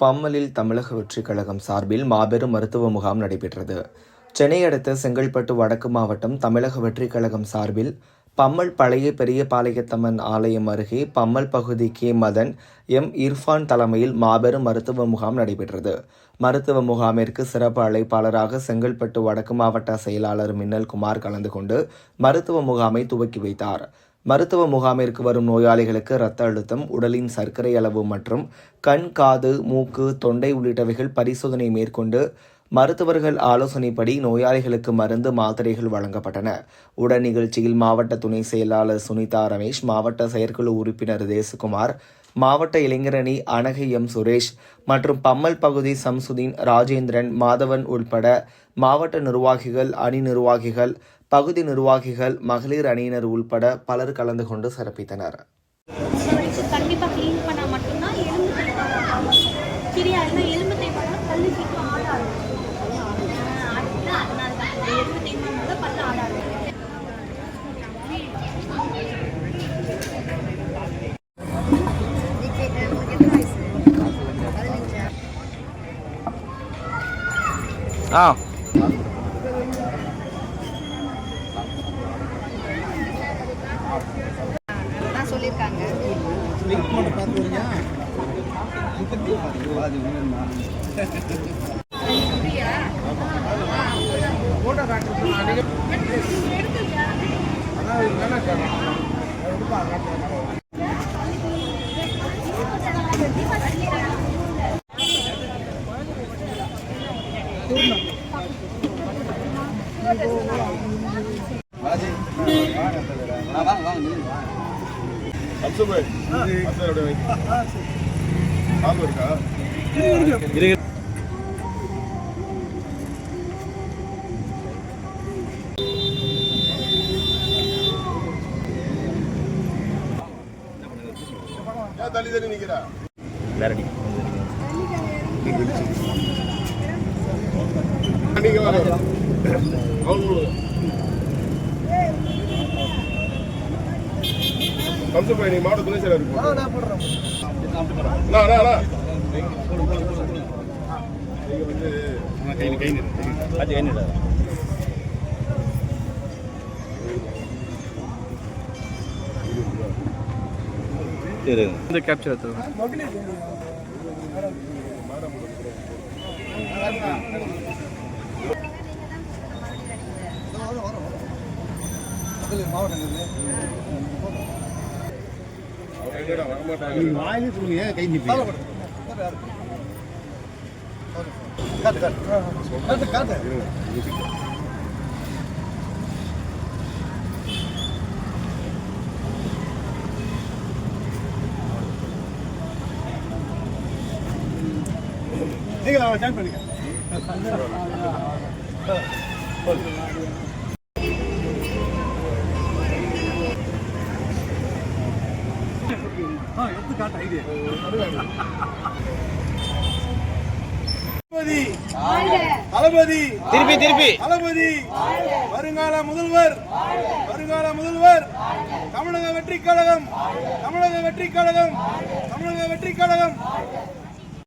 பம்மலில் தமிழக வெற்றிக் கழகம் சார்பில் மாபெரும் மருத்துவ முகாம் நடைபெற்றது. சென்னை அடுத்த செங்கல்பட்டு வடக்கு மாவட்டம் தமிழக வெற்றிக் கழகம் சார்பில் பம்மல் பழைய பெரியபாளையத்தம்மன் ஆலயம் அருகே பம்மல் பகுதி கே மதன் எம் இர்ஃபான் தலைமையில் மாபெரும் மருத்துவ முகாம் நடைபெற்றது. மருத்துவ முகாமிற்கு சிறப்பு அழைப்பாளராக செங்கல்பட்டு வடக்கு மாவட்ட செயலாளர் மின்னல் குமார் கலந்து கொண்டு மருத்துவ முகாமை துவக்கி வைத்தார். மருத்துவ முகாமிற்கு வரும் நோயாளிகளுக்கு இரத்த அழுத்தம் உடலின் சர்க்கரை அளவு மற்றும் கண் காது மூக்கு தொண்டை உள்ளிட்டவைகள் பரிசோதனை மேற்கொண்டு மருத்துவர்கள் ஆலோசனைப்படி நோயாளிகளுக்கு மருந்து மாத்திரைகள் வழங்கப்பட்டன. உடன் நிகழ்ச்சியில் மாவட்ட துணை செயலாளர் சுனிதா ரமேஷ் மாவட்ட செயற்குழு உறுப்பினர் தேசுகுமார் மாவட்ட இளைஞரணி அனகை எம் சுரேஷ் மற்றும் பம்மல் பகுதி சம்சுதீன் ராஜேந்திரன் மாதவன் உட்பட மாவட்ட நிர்வாகிகள் அணி நிர்வாகிகள் பகுதி நிர்வாகிகள் மகளிர் அணியினர் உள்பட பலர் கலந்து கொண்டு சிறப்பித்தனர். ஸோ கண்டிப்பாக சொல்லியிருக்காங்க. பண்ணால் மட்டும்தான் எலும்பு தேய்ப்பாங்க சரியா இல்லை எலும்பு தேய்ப்பாங்க ஆடாது ஆடுல அதனால தான் இந்த எலும்பு தேய்ப்பாங்க பல்லு ஆடாது ஆ தான் சொல்லியிருக்காங்க அப்சுபாய் அப்சுபாய் வை ஆம்பு இருக்கா ஏன் தள்ளி தள்ளி நிக்கிறா நீங்க வாங்க அவங்க கம்சுபாய் நீ நீங்க ஜாயின் பண்ணிக்க எடுத்து எங்கடா வரமாட்டாங்க தளபதி. திருப்பி திருப்பி. தளபதி. வருங்கால முதல்வர். வருங்கால முதல்வர். தமிழக வெற்றி கழகம். தமிழக வெற்றி கழகம். தமிழக வெற்றி கழகம்.